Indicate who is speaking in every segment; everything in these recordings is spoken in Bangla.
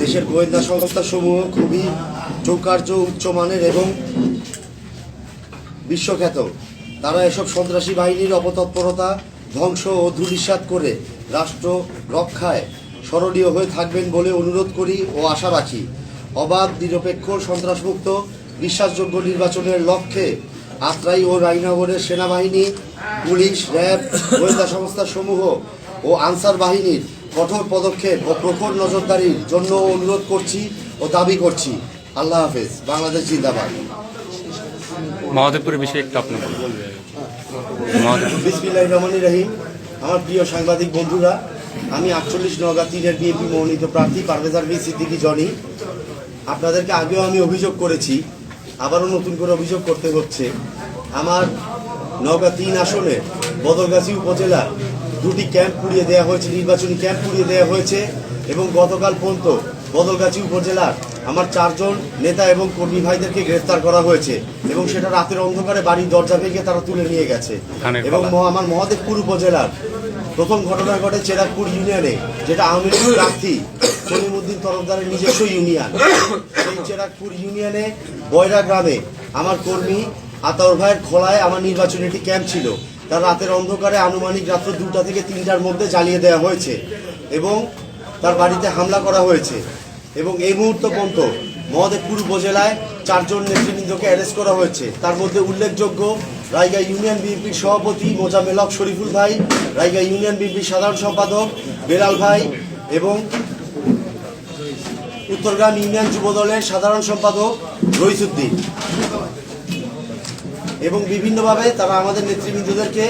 Speaker 1: দেশের গোয়েন্দা সংস্থা সমূহ খুবই চৌকার্য উচ্চমানের এবং বিশ্বখ্যাত। তারা এসব সন্ত্রাসী বাহিনীর অপতৎপরতা, ধ্বংস ও ধূলিসাৎ করে রাষ্ট্র রক্ষায় স্মরণীয় হয়ে থাকবেন বলে অনুরোধ করি ও আশা রাখি। অবাধ, নিরপেক্ষ, সন্ত্রাসমুক্ত, বিশ্বাসযোগ্য নির্বাচনের লক্ষ্যে আত্রাই ও রায়নগরের সেনাবাহিনী, পুলিশ, র্যাব, গোয়েন্দা সংস্থা সমূহ ও আনসার বাহিনীর কঠোর পদক্ষেপ ও প্রখর নজরদারির জন্য অনুরোধ করছি ও দাবি করছি। আল্লাহ হাফেজ। বাংলাদেশ জিন্দাবাদ।
Speaker 2: মহাদেবপুরের বিষয়ে একটু আপনি
Speaker 1: বিসমিল্লাহ রহমান রহিম। আমার প্রিয় সাংবাদিক বন্ধুরা আমি আটচল্লিশ নগা তিনের বিএনপি মনোনীত প্রার্থী পারভেজার বি সিদ্দিকি জনি। আপনাদেরকে আগেও আমি অভিযোগ করেছি আবারও নতুন করে অভিযোগ করতে হচ্ছে। আমার নওগাঁ তিন আসনে বদলগাছি উপজেলা দুটি ক্যাম্প পুড়িয়ে দেওয়া হয়েছে নির্বাচনী ক্যাম্প পুড়িয়ে দেওয়া হয়েছে এবং গতকাল পর্যন্ত বদলগাছি উপজেলার আমার চারজন নেতা এবং কর্মী ভাইদেরকে গ্রেফতার করা হয়েছে এবং সেটা রাতের অন্ধকারে বাড়ির দরজা ভেঙে তারা তুলে নিয়ে গেছে। এবং আমার মহাদেবপুর উপজেলার প্রথম ঘটনা ঘটে চেরাকপুর ইউনিয়নে যেটা আওয়ামী লীগ প্রার্থী সলিমুদ্দিন তরফদারের নিজস্ব ইউনিয়ন। সেই চেরাকপুর ইউনিয়নে বয়রা গ্রামে আমার কর্মী আতাউর ভাইয়ের খোলায় আমার নির্বাচনী একটি ক্যাম্প ছিল। তার রাতের অন্ধকারে আনুমানিক রাত্র দুটা থেকে তিনটার মধ্যে জ্বালিয়ে দেওয়া হয়েছে এবং তার বাড়িতে হামলা করা হয়েছে এবং এই মুহূর্ত পর্যন্ত মহাদেবপুর উপজেলায় চারজন নেতৃবৃন্দকে অ্যারেস্ট করা হয়েছে। তার মধ্যে উল্লেখযোগ্য রায়গা ইউনিয়ন বিএনপির সভাপতি মোজামেলক শরীফুল ভাই, রায়গা ইউনিয়ন বিএনপির সাধারণ সম্পাদক বেলাল ভাই এবং উত্তরগ্রাম ইউনিয়ন যুবদলের সাধারণ সম্পাদক রইসুদ্দিন। এবং বিভিন্নভাবে তারা আমাদের নেতৃবৃন্দদেরকে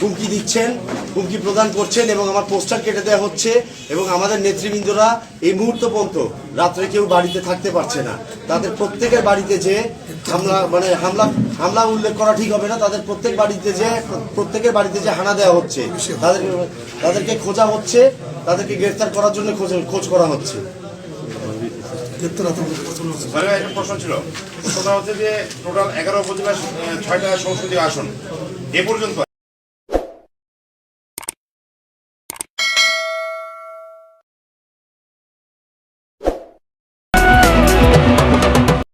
Speaker 1: হুমকি দিচ্ছেন, হুমকি প্রদান করছেন এবং আমার পোস্টার কেটে দেওয়া হচ্ছে এবং আমাদের নেতৃবৃন্দরা এই মুহূর্ত পর্যন্ত রাত্রে কেউ বাড়িতে থাকতে পারছে না। তাদের প্রত্যেকের বাড়িতে যে হামলা মানে হামলা হামলা উল্লেখ করা ঠিক হবে না। তাদের প্রত্যেক বাড়িতে যে, প্রত্যেকের বাড়িতে যে হানা দেওয়া হচ্ছে, তাদের, তাদেরকে খোঁজা হচ্ছে, তাদেরকে গ্রেফতার করার জন্য খোঁজ খোঁজ করা হচ্ছে।
Speaker 3: প্রশ্ন ছিল। হচ্ছে যে টোটাল এগারো ছয়টা সংসদীয় আসন। এ পর্যন্ত